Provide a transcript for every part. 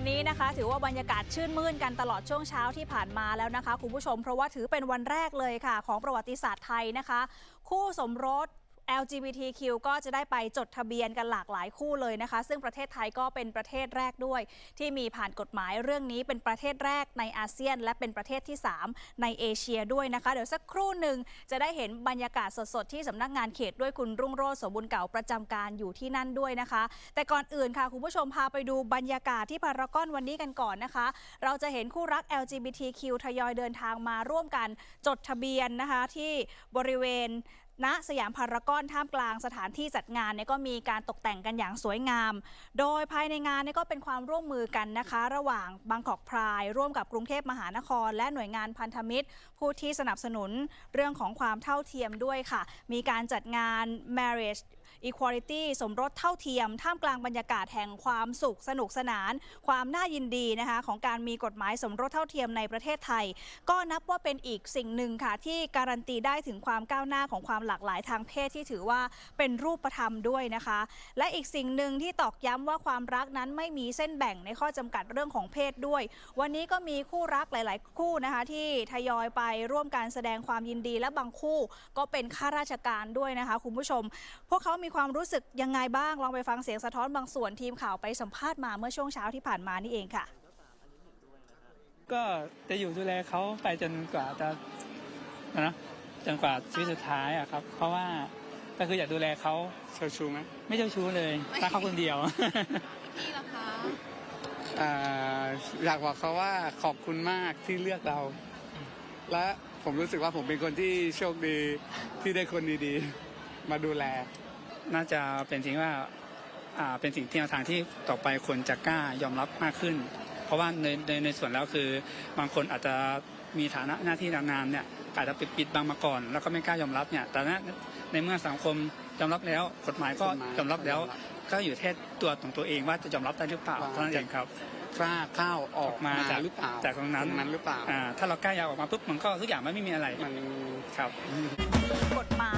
วันนี้นะคะ ถือว่าบรรยากาศชื่นมื่นกันตลอดช่วงเช้าที่ผ่านมาแล้วนะคะ คุณผู้ชมเพราะว่าถือเป็นวันแรกเลยค่ะ ของประวัติศาสตร์ไทยนะคะ คู่สมรส LGBTQ ก็จะได้ไปจดทะเบียนกันหลากหลายคู่เลยนะคะ ซึ่งประเทศไทยก็เป็นประเทศแรกด้วย ที่มีผ่านกฎหมายเรื่องนี้เป็นประเทศแรกในอาเซียน และเป็นประเทศที่ 3 ในเอเชียด้วยนะคะ เดี๋ยวสักครู่หนึ่งจะได้เห็นบรรยากาศสดๆ ที่สำนักงานเขตด้วยคุณรุ่งโรจน์สมบูรณ์เก่าประจำการอยู่ที่นั่นด้วยนะคะ แต่ก่อนอื่นค่ะคุณผู้ชมพาไปดูบรรยากาศที่พารากอนวันนี้กันก่อนนะคะ เราจะเห็นคู่รัก LGBTQ ทยอยเดินทางมาร่วมกันจดทะเบียนนะคะที่บริเวณ ณสยามพารากอนท่ามกลางสถานที่จัดงานเนี่ยก็มีการตกแต่งกันอย่างสวยงาม โดยภายในงานเนี่ยก็เป็นความร่วมมือกันนะคะ ระหว่างบางกอกพรายร่วมกับกรุงเทพมหานคร และหน่วยงานพันธมิตร ผู้ที่สนับสนุนเรื่องของความเท่าเทียมด้วยค่ะ มีการจัดงาน marriage equality สมรสเท่าเทียม ท่ามกลางบรรยากาศแห่งความสุขสนุกสนาน ความน่ายินดีนะคะของการมีกฎหมายสมรสเท่าเทียมในประเทศไทย ก็นับว่าเป็นอีกสิ่งหนึ่งค่ะที่การันตีได้ถึงความก้าวหน้าของความหลากหลายทางเพศที่ถือว่าเป็นรูปธรรมด้วยนะคะ และอีกสิ่งหนึ่งที่ตอกย้ำว่าความรักนั้นไม่มีเส้นแบ่งในข้อจำกัดเรื่องของเพศด้วย วันนี้ก็มีคู่รักหลาย ๆ คู่นะคะที่ทยอยไปร่วมการแสดงความยินดีและบางคู่ก็เป็นข้าราชการด้วยนะคะคุณผู้ชม พวกเขามีความรู้สึกยังไงบ้าง ลองไปฟังเสียงสะท้อนบางส่วนทีมข่าวไปสัมภาษณ์มาเมื่อช่วงเช้าที่ผ่านมานี่เองค่ะ ก็จะอยู่ดูแลเขาไปจนกว่าจะนะจนกว่าชีวิตสุดท้ายอะครับ เพราะว่าก็คืออยากดูแลเขาเชาชูไหมไม่เจ้าชู้เลยรักเขาคนเดียวพี่ล่ะคะอ่าอยากบอกเขาว่าขอบคุณมากที่เลือกเรา และผมรู้สึกว่าผมเป็นคนที่โชคดีที่ได้คนดีๆ มาดูแล น่าจะเป็นสิ่งว่าอ่าเป็นสิ่งที่แนวทางที่ต่อไปคนจะกล้ายอมรับมากขึ้น เพราะว่าในในในส่วนแล้วคือบางคนอาจจะมีฐานะหน้าที่นานๆเนี่ยอาจจะปิดปิดบังมาก่อน แล้วก็ไม่กล้ายอมรับเนี่ยแต่ณในเมื่อสังคมยอมรับแล้วกฎหมายก็กฎหมายยอมรับแล้วยอมรับก็อยู่ที่ตัวของตัวเองว่าจะยอมรับได้หรือเปล่าว่าเท่านั้นเองครับกล้าก้าวออกมาจากหรือเปล่าจากตรงนั้นนั้นหรือเปล่าอ่าถ้าเรากล้ายาวออกมาปุ๊บมันก็ทุกอย่างมันไม่มีอะไรมันครับกฎหมาย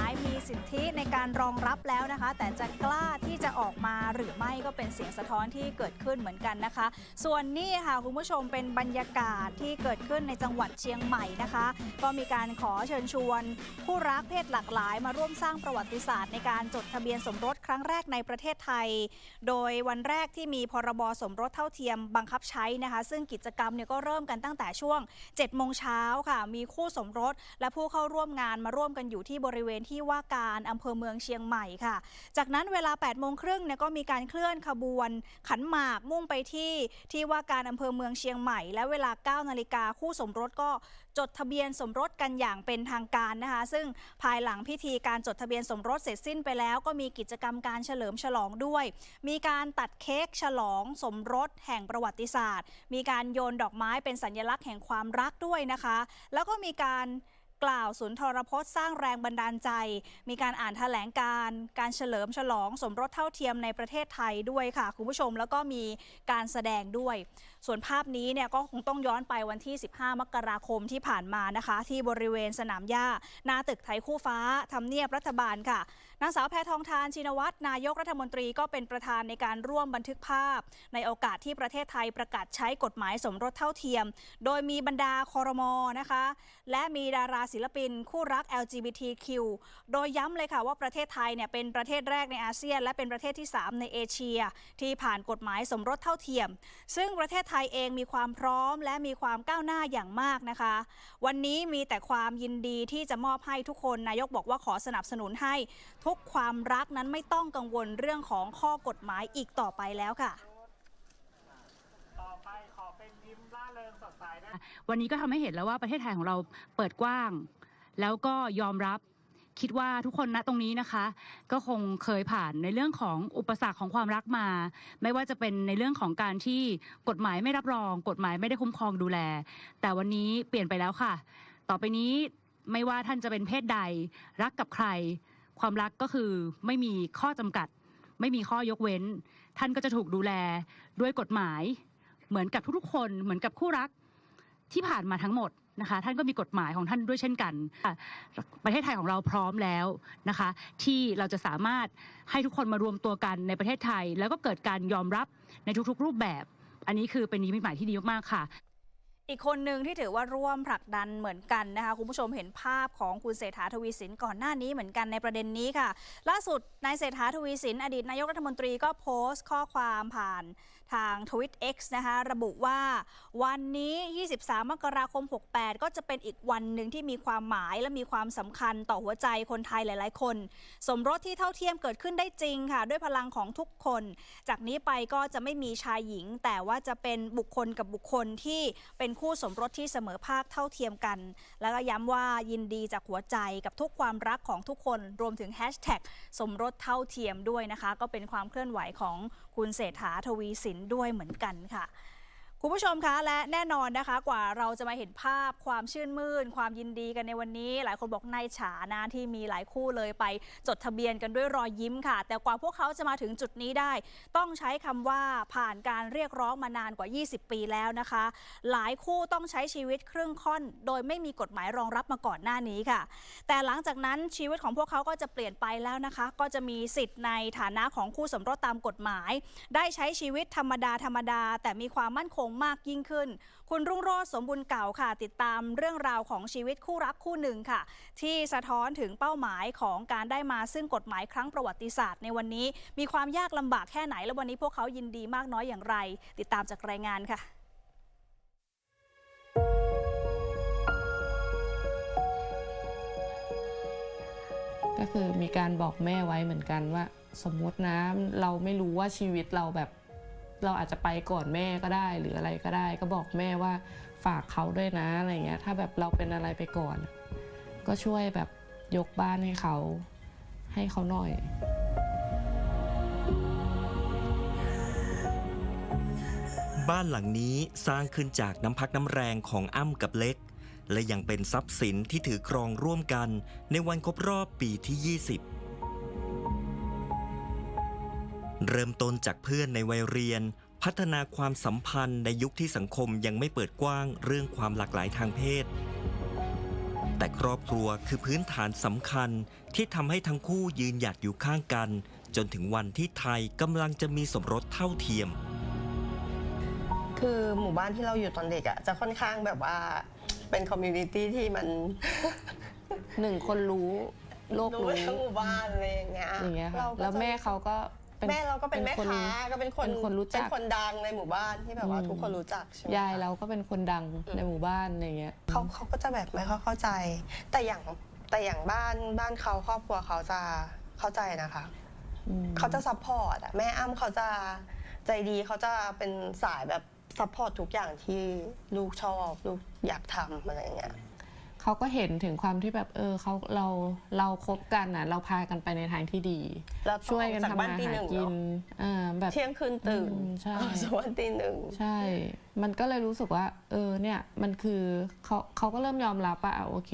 มีสิทธิใน การรองรับแล้วนะคะ แต่จะกล้าที่จะออกมาหรือไม่ก็เป็นเสียงสะท้อนที่เกิดขึ้นเหมือนกันนะคะ ส่วนนี่ค่ะคุณผู้ชมเป็นบรรยากาศที่เกิดขึ้นในจังหวัดเชียงใหม่นะคะ ก็มีการขอเชิญชวน ผู้รักเพศหลากหลาย มาร่วมสร้างประวัติศาสตร์ในการจดทะเบียนสมรสครั้งแรกในประเทศไทย โดยวันแรกที่มีพรบสมรสเท่าเทียมบังคับใช้นะคะ ซึ่งกิจกรรมเนี่ยก็เริ่มกันตั้งแต่ช่วง7โมงเช้าค่ะ มีคู่สมรสและผู้เข้าร่วมงานมาร่วมกันอยู่ที่บริเวณที่ว่าการอำเภอเมืองเชียงใหม่ค่ะ จากนั้นเวลา 8 โมงครึ่งเนี่ยก็มีการเคลื่อนขบวนขันหมากมุ่งไปที่ที่ว่าการอำเภอเมืองเชียงใหม่ และเวลา 9 นาฬิกาคู่สมรสก็จดทะเบียนสมรสกันอย่างเป็นทางการนะคะ ซึ่งภายหลังพิธีการจดทะเบียนสมรสเสร็จสิ้นไปแล้ว ก็มีกิจกรรมการเฉลิมฉลองด้วย มีการตัดเค้กฉลองสมรสแห่งประวัติศาสตร์ มีการโยนดอกไม้เป็นสัญลักษณ์แห่งความรักด้วยนะคะ แล้วก็มีการ กล่าวสุนทรพจน์สร้างแรงบันดาลใจ มีการอ่านแถลงการการเฉลิมฉลองสมรสเท่าเทียมในประเทศไทยด้วยค่ะ คุณผู้ชมแล้วก็มีการแสดงด้วย ส่วนภาพนี้เนี่ยก็คงต้องย้อนไปวันที่ 15 มกราคมที่ผ่านมานะคะ ที่บริเวณสนามหญ้าหน้าตึกไทยคู่ฟ้าทำเนียบรัฐบาลค่ะนางสาวแพทองทานชินวัตรนายกรัฐมนตรีก็เป็นประธานในการร่วมบันทึกภาพ ในโอกาสที่ประเทศไทยประกาศใช้กฎหมายสมรสเท่าเทียม โดยมีบรรดาคอรมอนะคะ และมีดาราศิลปิน คู่รัก LGBTQ โดยย้ำเลยค่ะว่าประเทศไทยเนี่ยเป็นประเทศแรกในอาเซียน และเป็นประเทศที่ 3 ในเอเชีย ที่ผ่านกฎหมายสมรสเท่าเทียม ซึ่งประเทศไทยเองมีความพร้อมและมีความก้าวหน้าอย่างมากนะคะ วันนี้มีแต่ความยินดีที่จะมอบให้ทุกคนนายกบอกว่าขอสนับสนุนให้ทุกความรักนั้นไม่ต้องกังวลเรื่องของข้อกฎหมายอีกต่อไปแล้วค่ะวันนี้ก็ทำให้เห็นแล้วว่าประเทศไทยของเราเปิดกว้าง แล้วก็ยอมรับ คิดว่าทุกคนณตรงนี้นะคะ ก็คงเคยผ่านในเรื่องของอุปสรรคของความรักมา ไม่ว่าจะเป็นในเรื่องของการที่กฎหมายไม่รับรอง กฎหมายไม่ได้คุ้มครองดูแล แต่วันนี้เปลี่ยนไปแล้วค่ะ ต่อไปนี้ไม่ว่าท่านจะเป็นเพศใด รักกับใคร ความรักก็คือไม่มีข้อจำกัด ไม่มีข้อยกเว้น ท่านก็จะถูกดูแลด้วยกฎหมาย เหมือนกับทุกๆคน เหมือนกับคู่รักที่ผ่านมาทั้งหมด นะคะท่านก็มีกฎหมายของท่านด้วยเช่นกัน ประเทศไทยของเราพร้อมแล้วนะคะ ที่เราจะสามารถให้ทุกคนมารวมตัวกันในประเทศไทย แล้วก็เกิดการยอมรับในทุกๆ รูปแบบ อันนี้คือเป็นนิมิตหมายที่ดีมากๆค่ะอีกคนหนึ่งที่ถือว่าร่วมผลักดันเหมือนกันนะคะคุณผู้ชมเห็นภาพของคุณเศรษฐาทวีสินก่อนหน้านี้เหมือนกันในประเด็นนี้ค่ะ ล่าสุดนายเศรษฐาทวีสินอดีตนายกรัฐมนตรีก็โพสต์ข้อความผ่าน ทางทวิต X นะคะระบุว่าวันนี้ 23 มกราคม 68 ก็จะเป็นอีกวันหนึ่งที่มีความหมายและมีความสำคัญต่อหัวใจคนไทยหลาย ๆ คน สมรสที่เท่าเทียมเกิดขึ้นได้จริงค่ะ ด้วยพลังของทุกคน จากนี้ไปก็จะไม่มีชายหญิง แต่ว่าจะเป็นบุคคลกับบุคคลที่เป็นคู่สมรสที่เสมอภาคเท่าเทียมกัน แล้วก็ย้ำว่ายินดีจากหัวใจกับทุกความรักของทุกคนรวมถึงแฮชแท็กสมรสเท่าเทียมด้วยนะคะ ก็เป็นความเคลื่อนไหวของคุณเศรษฐาทวีสินด้วยเหมือนกันค่ะ คุณผู้ชมคะและแน่นอนนะคะกว่าเราจะมาเห็นภาพความชื่นมื่น ความยินดีกันในวันนี้ หลายคนบอกนายฉานะที่มีหลายคู่เลยไปจดทะเบียนกันด้วยรอยยิ้มค่ะ แต่กว่าพวกเขาจะมาถึงจุดนี้ได้ ต้องใช้คำว่าผ่านการเรียกร้องมานานกว่า 20 ปีแล้วนะคะ หลายคู่ต้องใช้ชีวิตครึ่งค่อน โดยไม่มีกฎหมายรองรับมาก่อนหน้านี้ค่ะ แต่หลังจากนั้นชีวิตของพวกเขาก็จะเปลี่ยนไปแล้วนะคะ ก็จะมีสิทธิ์ในฐานะของคู่สมรสตามกฎหมาย ได้ใช้ชีวิตธรรมดาธรรมดา แต่มีความมั่นคงมากยิ่งขึ้น คุณรุ่งโรจน์สมบุญเก่าค่ะ ติดตามเรื่องราวของชีวิตคู่รักคู่หนึ่งค่ะ ที่สะท้อนถึงเป้าหมายของการได้มาซึ่งกฎหมายครั้งประวัติศาสตร์ในวันนี้ มีความยากลำบากแค่ไหน และวันนี้พวกเขายินดีมากน้อยอย่างไร ติดตามจากรายงานค่ะก็คือมีการบอกแม่ไว้เหมือนกันว่า สมมตินะเราไม่รู้ว่าชีวิตเราแบบ เราอาจจะไปก่อนแม่ก็ได้ หรืออะไรก็ได้ ก็บอกแม่ว่าฝากเขาด้วยนะอะไรเงี้ย ถ้าแบบเราเป็นอะไรไปก่อน ก็ช่วยแบบยกบ้านให้เขา ให้เขาหน่อย บ้านหลังนี้สร้างขึ้นจากน้ำพักน้ำแรงของอ้ำกับเล็ก และยังเป็นทรัพย์สินที่ถือครองร่วมกันในวันครบรอบปีที่ 20 เริ่มต้นจากเพื่อนในวัยเรียน พัฒนาความสัมพันธ์ในยุคที่สังคมยังไม่เปิดกว้างเรื่องความหลากหลายทางเพศ แต่ครอบครัวคือพื้นฐานสำคัญที่ทำให้ทั้งคู่ยืนหยัดอยู่ข้างกัน จนถึงวันที่ไทยกำลังจะมีสมรสเท่าเทียม คือหมู่บ้านที่เราอยู่ตอนเด็กอะจะค่อนข้างแบบว่าเป็นคอมมูนิตี้ที่มัน หนึ่งคนรู้ โลกรู้รู้ทั้งหมู่บ้านอะไรอย่างเงี้ยอย่างเงี้ยค่ะ เราก็แล้วจะ แม่เขาก็เป็นแม่เราก็เป็นแม่คนค้าก็เป็นคนเป็นคนรู้จักเป็นคนดังในหมู่บ้านที่แบบว่าอืมทุกคนรู้จักใช่ไหมยายคะเราก็เป็นคนดังในหมู่บ้านอะไรเงี้ยเขาเขาก็จะแบบไม่ค่อยเข้าใจ แต่อย่างแต่อย่างบ้านบ้านเขาครอบครัวเขาจะเข้าใจนะคะอืมเขาจะซัพพอร์ตอะแม่อ้ำเขาจะใจดีเขาจะเป็นสายแบบซัพพอร์ตทุกอย่างที่ลูกชอบลูกอยากทำอะไรอย่างเงี้ย เขาก็เห็นถึงความที่แบบเออเขาเราเราคบกันนะเราพากันไปในทางที่ดีแล้วต้องช่วยกันออกจากทำบ้านมาตีหาหนึ่งกินเนอะอ่าแบบ เที่ยงคืนตื่นอืมใช่ ออกจากบ้านตีหนึ่ง ใช่ มันก็เลยรู้สึกว่า เออ เนี่ย มันคือเขาเขาก็เริ่มยอมรับว่าอะโอเค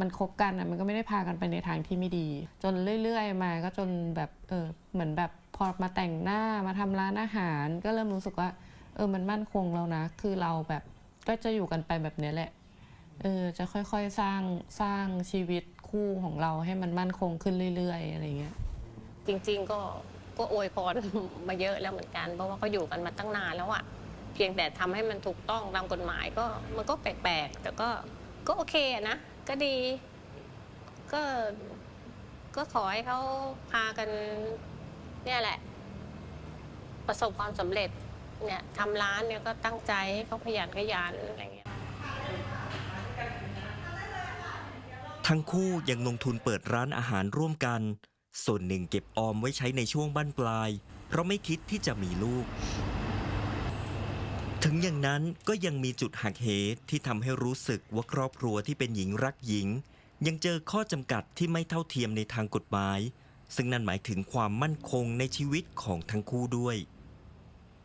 มันคบกันอะ มันก็ไม่ได้พากันไปในทางที่ไม่ดี จนเรื่อยๆ มา ก็จนแบบ เออ เหมือนแบบพอมาแต่งหน้า มาทำร้านอาหาร ก็เริ่มรู้สึกว่า เออ มันมั่นคงแล้วนะ คือเราแบบ ก็จะอยู่กันไปแบบเนี้ยแหละ เออจะค่อยๆสร้างสร้างชีวิตคู่ของเราให้มันมั่นคงขึ้นเรื่อย ๆ อะไรเงี้ย จริง ๆ ก็ก็อวยพร มาเยอะแล้วเหมือนกัน เพราะว่าเขาอยู่กันมาตั้งนานแล้วอะเพียงแต่ทำให้มันถูกต้องตามกฎหมายก็มันก็แปลกๆ แต่ก็ก็โอเคอะนะ ก็ดี ก็ก็ขอให้เขาพากัน เนี่ยแหละ ประสบความสำเร็จเนี่ยทำร้านเนี่ยก็ตั้งใจให้เขาขยันขยันอะไรเงี้ย ทั้งคู่ยังลงทุนเปิดร้านอาหารร่วมกัน ส่วนหนึ่งเก็บออมไว้ใช้ในช่วงบั้นปลาย เพราะไม่คิดที่จะมีลูก ถึงอย่างนั้นก็ยังมีจุดหักเหที่ทำให้รู้สึกว่าครอบครัวที่เป็นหญิงรักหญิง ยังเจอข้อจำกัดที่ไม่เท่าเทียมในทางกฎหมาย ซึ่งนั่นหมายถึงความมั่นคงในชีวิตของทั้งคู่ด้วย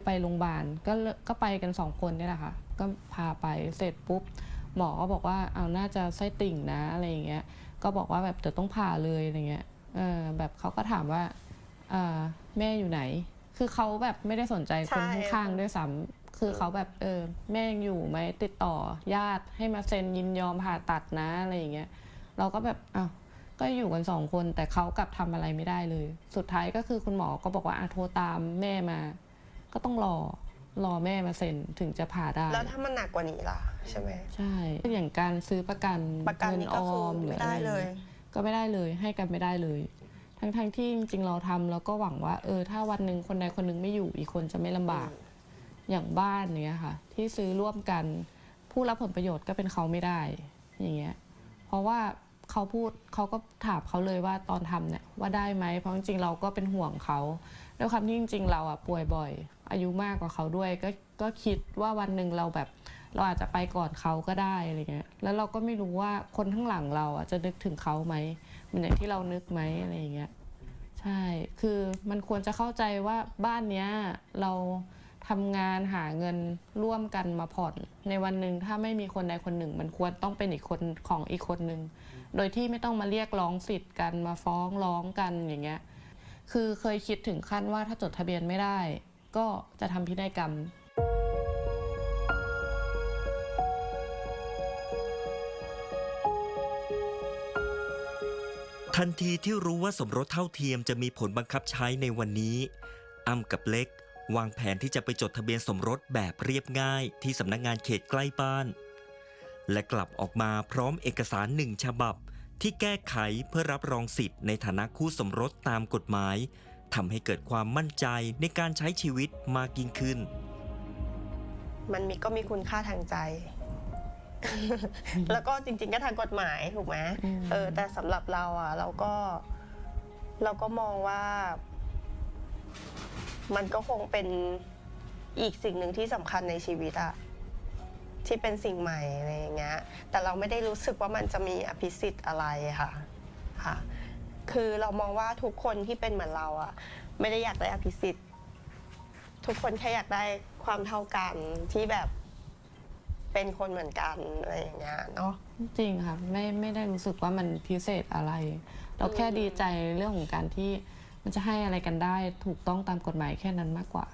ไปโรงพยาบาลก็ก็ไปกันสองคนนี่แหละค่ะก็พาไปเสร็จปุ๊บ หมอก็บอกว่าเอาน่าจะไส้ติ่งนะอะไรอย่างเงี้ยก็บอกว่าแบบจะต้องผ่าเลยอะไรเงี้ยเออแบบเขาก็ถามว่าเอ่อแม่อยู่ไหน คือเขาแบบไม่ได้สนใจคนใช่ข้างๆด้วยซ้ำคือเขาแบบเออแม่ยังอยู่ไหมติดต่อญาติให้มาเซ็นยินยอมผ่าตัดนะอะไรอย่างเงี้ยเราก็แบบอ้าวก็อยู่กันสองคนแต่เขากลับทำอะไรไม่ได้เลย สุดท้ายก็คือคุณหมอก็บอกว่าอะโทรตามแม่มา ก็ต้องรอรอแม่มาเซ็นถึงจะผ่าได้ แล้วถ้ามันหนักกว่านี้ล่ะ ใช่ไหมใช่ อย่างการซื้อประกันประกันเงินี้อก็อคือมหรือไม่อะไรได้เลยก็ไม่ได้เลยให้กันไม่ได้เลยทั้งทั้งๆที่จริงๆเราทำแล้วก็หวังว่า เออ ถ้าวันหนึ่งคนใดคนหนึ่งไม่อยู่อีกคนจะไม่ลำบากอย่างบ้านเนี้ยค่ะ ที่ซื้อร่วมกัน ผู้รับผลประโยชน์ก็เป็นเขาไม่ได้ อย่างเงี้ย เพราะว่าเขาพูดเขาก็ถามเขาเลยว่าตอนทำเนี่ยว่าได้ไหมเพราะจริงๆเราก็เป็นห่วงเขาด้วยความที่จริงๆเราอะป่วยบ่อย อายุมากกว่าเขาด้วยก็ก็คิดว่าวันหนึ่งเราแบบ เราอาจจะไปก่อนเขาก็ได้อะไรเงี้ยแล้วเราก็ไม่รู้ว่าคนข้างหลังเราอะจะนึกถึงเขาไหมเหมือนอย่างที่เรานึกไหมอะไรเงี้ยใช่ คือมันควรจะเข้าใจว่าบ้านเนี้ยเราทำงานหาเงินร่วมกันมาผ่อน ในวันหนึ่งถ้าไม่มีคนใดคนหนึ่ง มันควรต้องเป็นอีกคนของอีกคนหนึ่งโดยที่ไม่ต้องมาเรียกร้องสิทธิ์กันมาฟ้องร้องกันอย่างเงี้ยคือเคยคิดถึงขั้นว่าถ้าจดทะเบียนไม่ได้ ก็จะทำพินัยกรรม ทันทีที่รู้ว่าสมรสเท่าเทียมจะมีผลบังคับใช้ในวันนี้ อ้ำกับเล็ก วางแผนที่จะไปจดทะเบียนสมรสแบบเรียบง่ายที่สำนักงานเขตใกล้บ้าน และกลับออกมาพร้อมเอกสารหนึ่งฉบับ ที่แก้ไขเพื่อรับรองสิทธิ์ในฐานะคู่สมรสตามกฎหมายทำให้เกิดความมั่นใจในการใช้ชีวิตมากยิ่งขึ้น มันมีก็มีคุณค่าทางใจ แล้วก็จริง ๆ ก็ทางกฎหมายถูกไหมอืมเออ แต่สำหรับเราอะ เราก็ เราก็มองว่า มันก็คงเป็นอีกสิ่งหนึ่งที่สำคัญในชีวิตอะที่เป็นสิ่งใหม่อะไรอย่างเงี้ย แต่เราไม่ได้รู้สึกว่ามันจะมีอภิสิทธิ์อะไรค่ะค่ะ คือเรามองว่าทุกคนที่เป็นเหมือนเราอะไม่ได้อยากได้อภิสิทธิ์ ทุกคนแค่อยากได้ความเท่ากันที่แบบ เป็นคนเหมือนกันอะไรอย่างเงี้ยเนาะ จริงค่ะไม่ไม่ได้รู้สึกว่ามันพิเศษอะไร เราแค่ดีใจเรื่องของการที่มันจะให้อะไรกันได้ถูกต้องตามกฎหมายแค่นั้นมากกว่า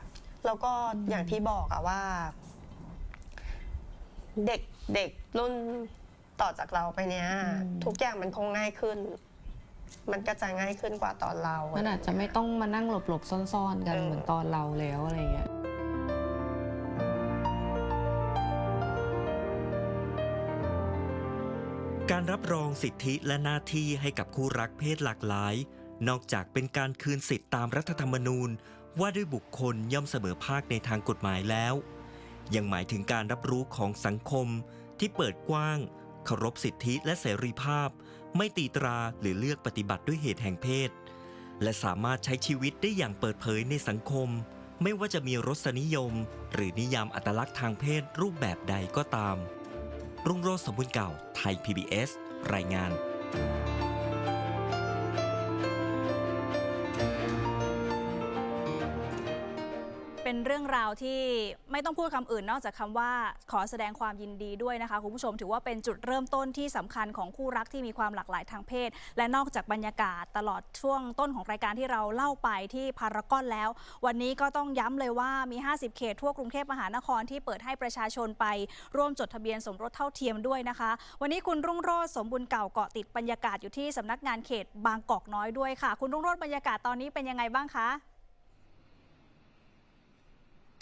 แล้วก็อย่างที่บอกอะว่า เด็กเด็กรุ่นต่อจากเราไปเนี้ยอืมทุกอย่างมันคงง่ายขึ้น มันก็จะง่ายขึ้นกว่าตอนเรา มันอาจจะไม่ต้องมานั่งหลบๆซ่อนๆกันเออเหมือนตอนเราแล้วอะไรเงี้ย การรับรองสิทธิและหน้าที่ให้กับคู่รักเพศหลากหลาย นอกจากเป็นการคืนสิทธิตามรัฐธรรมนูญ ว่าด้วยบุคคลย่อมเสมอภาคในทางกฎหมายแล้ว ยังหมายถึงการรับรู้ของสังคมที่เปิดกว้างเคารพสิทธิและเสรีภาพ ไม่ตีตราหรือเลือกปฏิบัติด้วยเหตุแห่งเพศ และสามารถใช้ชีวิตได้อย่างเปิดเผยในสังคม ไม่ว่าจะมีรสนิยม หรือนิยามอัตลักษณ์ทางเพศรูปแบบใดก็ตาม รุ่งโรจน์สมบูรณ์เก่า ไทย PBS รายงาน เป็นเรื่องราวที่ไม่ต้องพูดคำอื่นนอกจากคำว่าขอแสดงความยินดีด้วยนะคะคุณผู้ชมถือว่าเป็นจุดเริ่มต้นที่สำคัญของคู่รักที่มีความหลากหลายทางเพศ และนอกจากบรรยากาศตลอดช่วงต้นของรายการที่เราเล่าไปที่พารากอนแล้ว วันนี้ก็ต้องย้ำเลยว่ามี 50 เขตทั่วกรุงเทพมหานครที่เปิดให้ประชาชนไปร่วมจดทะเบียนสมรสเท่าเทียมด้วยนะคะ วันนี้คุณรุ่งโรจน์สมบุญเก่าเกาะติดบรรยากาศอยู่ที่สำนักงานเขตบางกอกน้อยด้วยค่ะ คุณรุ่งโรจน์บรรยากาศตอนนี้เป็นยังไงบ้างคะ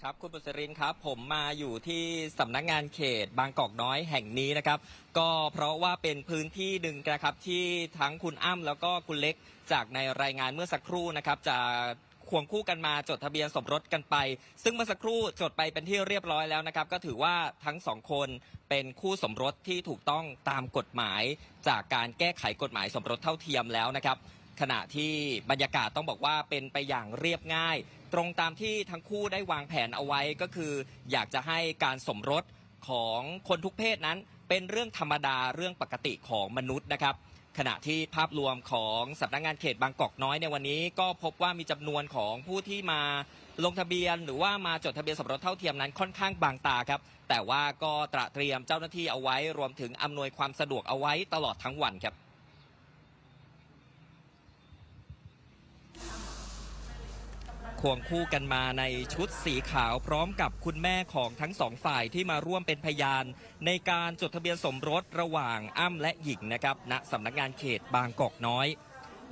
ครับคุณบุษรินครับผมมาอยู่ที่สำนักงานเขตบางกอกน้อยแห่งนี้นะครับ ก็เพราะว่าเป็นพื้นที่หนึ่งนะครับที่ทั้งคุณอ้ำแล้วก็คุณเล็กจากในรายงานเมื่อสักครู่นะครับจะควงคู่กันมาจดทะเบียนสมรสกันไป ซึ่งเมื่อสักครู่จดไปเป็นที่เรียบร้อยแล้วนะครับ ก็ถือว่าทั้งสองคนเป็นคู่สมรสที่ถูกต้องตามกฎหมายจากการแก้ไขกฎหมายสมรสเท่าเทียมแล้วนะครับขณะที่บรรยากาศต้องบอกว่าเป็นไปอย่างเรียบง่าย ตรงตามที่ทั้งคู่ได้วางแผนเอาไว้ก็คือ อยากจะให้การสมรสของคนทุกเพศนั้น เป็นเรื่องธรรมดาเรื่องปกติของมนุษย์นะครับ ขณะที่ภาพรวมของสำนักงานเขตบางกอกน้อยในวันนี้ ก็พบว่ามีจำนวนของผู้ที่มาลงทะเบียนหรือว่ามาจดทะเบียนสมรสเท่าเทียมนั้นค่อนข้างบางตาครับ แต่ว่าก็ตระเตรียมเจ้าหน้าที่เอาไว้ รวมถึงอำนวยความสะดวกเอาไว้ตลอดทั้งวันครับ ควงคู่กันมาในชุดสีขาวพร้อมกับคุณแม่ของทั้งสองฝ่ายที่มาร่วมเป็นพยาน ในการจดทะเบียนสมรสระหว่างอ้ำและหญิงนะครับณสำนักงานเขตบางกอกน้อย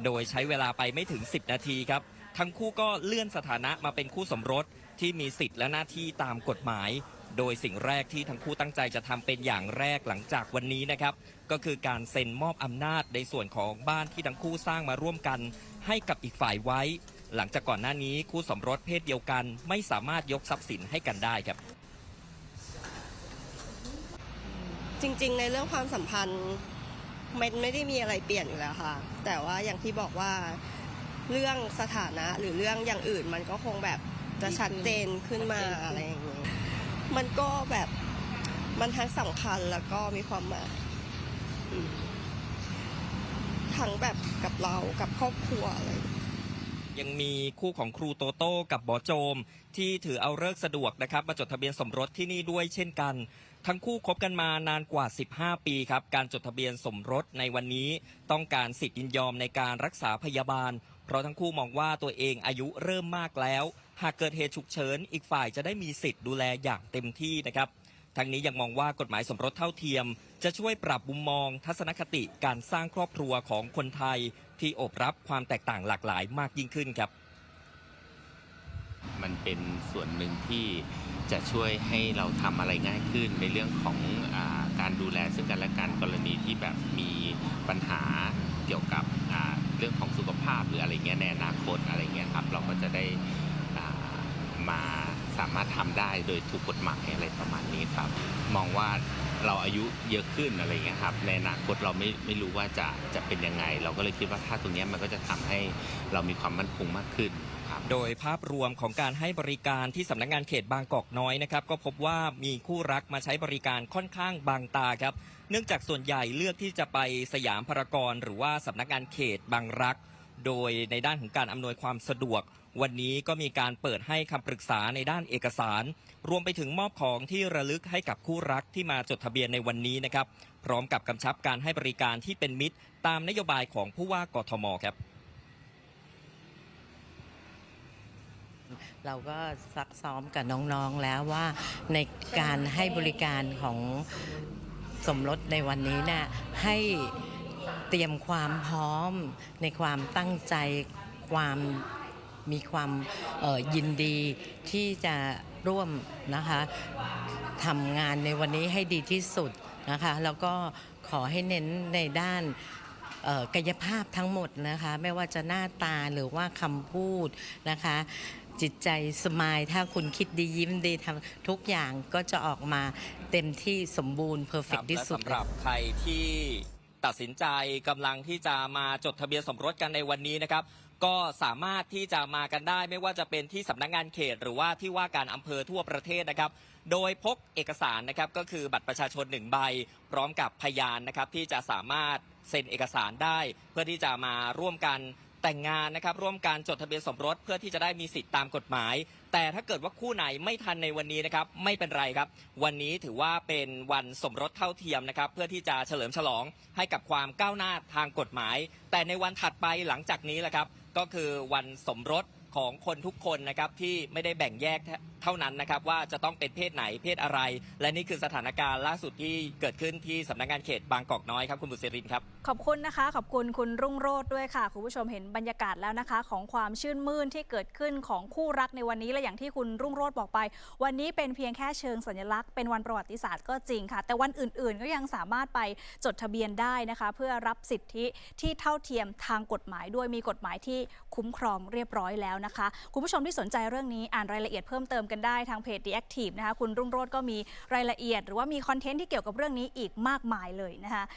โดยใช้เวลาไปไม่ถึง 10 นาทีครับ ทั้งคู่ก็เลื่อนสถานะมาเป็นคู่สมรสที่มีสิทธิ์และหน้าที่ตามกฎหมาย โดยสิ่งแรกที่ทั้งคู่ตั้งใจจะทำเป็นอย่างแรกหลังจากวันนี้นะครับ ก็คือการเซ็นมอบอำนาจในส่วนของบ้านที่ทั้งคู่สร้างมาร่วมกัน ให้กับอีกฝ่ายไว้ หลังจากก่อนหน้านี้คู่สมรสเพศเดียวกันไม่สามารถยกทรัพย์สินให้กันได้ครับ จริงๆ ในเรื่องความสัมพันธ์มันไม่ได้มีอะไรเปลี่ยนอยู่แล้วค่ะ แต่ว่าอย่างที่บอกว่าเรื่องสถานะหรือเรื่องอย่างอื่น มันก็คงแบบจะชัดเจนขึ้นมาอะไรอย่างนี้มันก็แบบมันทั้งสำคัญแล้วก็มีความหมายทั้งแบบกับเรากับครอบครัวอะไรอย่างนี้ ยังมีคู่ของครูโตโต้กับบอโจม ที่ถือเอาเลิกสะดวกนะครับมาจดทะเบียนสมรสที่นี่ด้วยเช่นกัน ทั้งคู่คบกันมานานกว่า 15 ปีครับ การจดทะเบียนสมรสในวันนี้ ต้องการสิทธิ์ยินยอมในการรักษาพยาบาล เพราะทั้งคู่มองว่าตัวเองอายุเริ่มมากแล้ว หากเกิดเหตุฉุกเฉินอีกฝ่ายจะได้มีสิทธิ์ดูแลอย่างเต็มที่นะครับทั้งนี้ยังมองว่ากฎหมายสมรสเท่าเทียม จะช่วยปรับมุมมองทัศนคติการสร้างครอบครัวของคนไทยที่โอบรับความแตกต่างหลากหลายมากยิ่งขึ้นครับ มันเป็นส่วนหนึ่งที่จะช่วยให้เราทำอะไรง่ายขึ้นในเรื่องของอาการดูแลซึ่งกันและกันกรณีที่แบบมีปัญหาเกี่ยวกับเรื่องของสุขภาพหรืออะไรเงี้ยในอนาคตอะไรเงี้ยครับเราก็จะได้มาสามารถทำได้โดยถูกกฎหมายอะไรประมาณนี้ครับ มองว่า เราอายุเยอะขึ้นอะไรเงี้ยครับในอนาคตเราไม่ไม่รู้ว่าจะจะเป็นยังไง เราก็เลยคิดว่าถ้าตรงนี้มันก็จะทำให้เรามีความมั่นคงมากขึ้นโดยภาพรวมของการให้บริการที่สำนักงานเขตบางกอกน้อยนะครับก็พบว่ามีคู่รักมาใช้บริการค่อนข้างบางตาครับ เนื่องจากส่วนใหญ่เลือกที่จะไปสยามพารากอนหรือว่าสำนักงานเขตบางรัก โดยในด้านของการอำนวยความสะดวก วันนี้ก็มีการเปิดให้คำปรึกษาในด้านเอกสาร รวมไปถึงมอบของที่ระลึกให้กับคู่รักที่มาจดทะเบียนในวันนี้นะครับ พร้อมกับกำชับการให้บริการที่เป็นมิตร ตามนโยบายของผู้ว่ากทมครับ เราก็ซักซ้อมกับน้องๆแล้วว่าในการให้บริการของสมรสในวันนี้เนี่ยให้เตรียมความพร้อมในความตั้งใจความ มีความเอ่อยินดีที่จะร่วมนะคะทำงานในวันนี้ให้ดีที่สุดนะคะแล้วก็ขอให้เน้นในด้านเอ่อกายภาพทั้งหมดนะคะ ไม่ว่าจะหน้าตาหรือว่าคำพูดนะคะ จิตใจสมายถ้าคุณคิดดียิ้มดีทำทุกอย่างก็จะออกมาเต็มที่สมบูรณ์เพอร์เฟคกรับที่และสุดสำหรับใครที่ ตัดสินใจกำลังที่จะมาจดทะเบียนสมรสกันในวันนี้นะครับ ก็สามารถที่จะมากันได้ไม่ว่าจะเป็นที่สำนักงานเขต หรือว่าที่ว่าการอำเภอทั่วประเทศนะครับ โดยพกเอกสารนะครับก็คือบัตรประชาชนหนึ่งใบ พร้อมกับพยานนะครับที่จะสามารถเซ็นเอกสารได้ เพื่อที่จะมาร่วมกัน แต่งงานนะครับร่วมการจดทะเบียนสมรสเพื่อที่จะได้มีสิทธิตามกฎหมาย แต่ถ้าเกิดว่าคู่ไหนไม่ทันในวันนี้นะครับไม่เป็นไรครับ วันนี้ถือว่าเป็นวันสมรสเท่าเทียมนะครับเพื่อที่จะเฉลิมฉลองให้กับความก้าวหน้าทางกฎหมาย แต่ในวันถัดไปหลังจากนี้แหละครับก็คือวันสมรสของคนทุกคนนะครับที่ไม่ได้แบ่งแยก เท่านั้นนะครับว่าจะต้องเป็นเพศไหนเพศอะไร และนี่คือสถานการณ์ล่าสุดที่เกิดขึ้นที่สำนักงานเขตบางกอกน้อยครับคุณบุษรินครับขอบคุณนะคะ ขอบคุณคุณรุ่งโรจน์ด้วยค่ะ คุณผู้ชมเห็นบรรยากาศแล้วนะคะ ของความชื่นมื่นที่เกิดขึ้นของคู่รักในวันนี้และอย่างที่คุณรุ่งโรจน์บอกไป วันนี้เป็นเพียงแค่เชิงสัญลักษณ์เป็นวันประวัติศาสตร์ก็จริงค่ะ แต่วันอื่น ๆ ก็ยังสามารถไปจดทะเบียนได้นะคะ เพื่อรับสิทธิที่เท่าเทียมทางกฎหมายด้วยมีกฎหมายที่คุ้มครองเรียบร้อยแล้วนะคะ คุณผู้ชมที่สนใจเรื่องนี้อ่านรายละเอียดเพิ่มเติมกันได้ทางเพจ The Active นะคะคุณรุ่งโรจน์ก็มีรายละเอียด หรือว่ามีคอนเทนต์ที่เกี่ยวกับเรื่องนี้อีกมากมายเลยนะคะ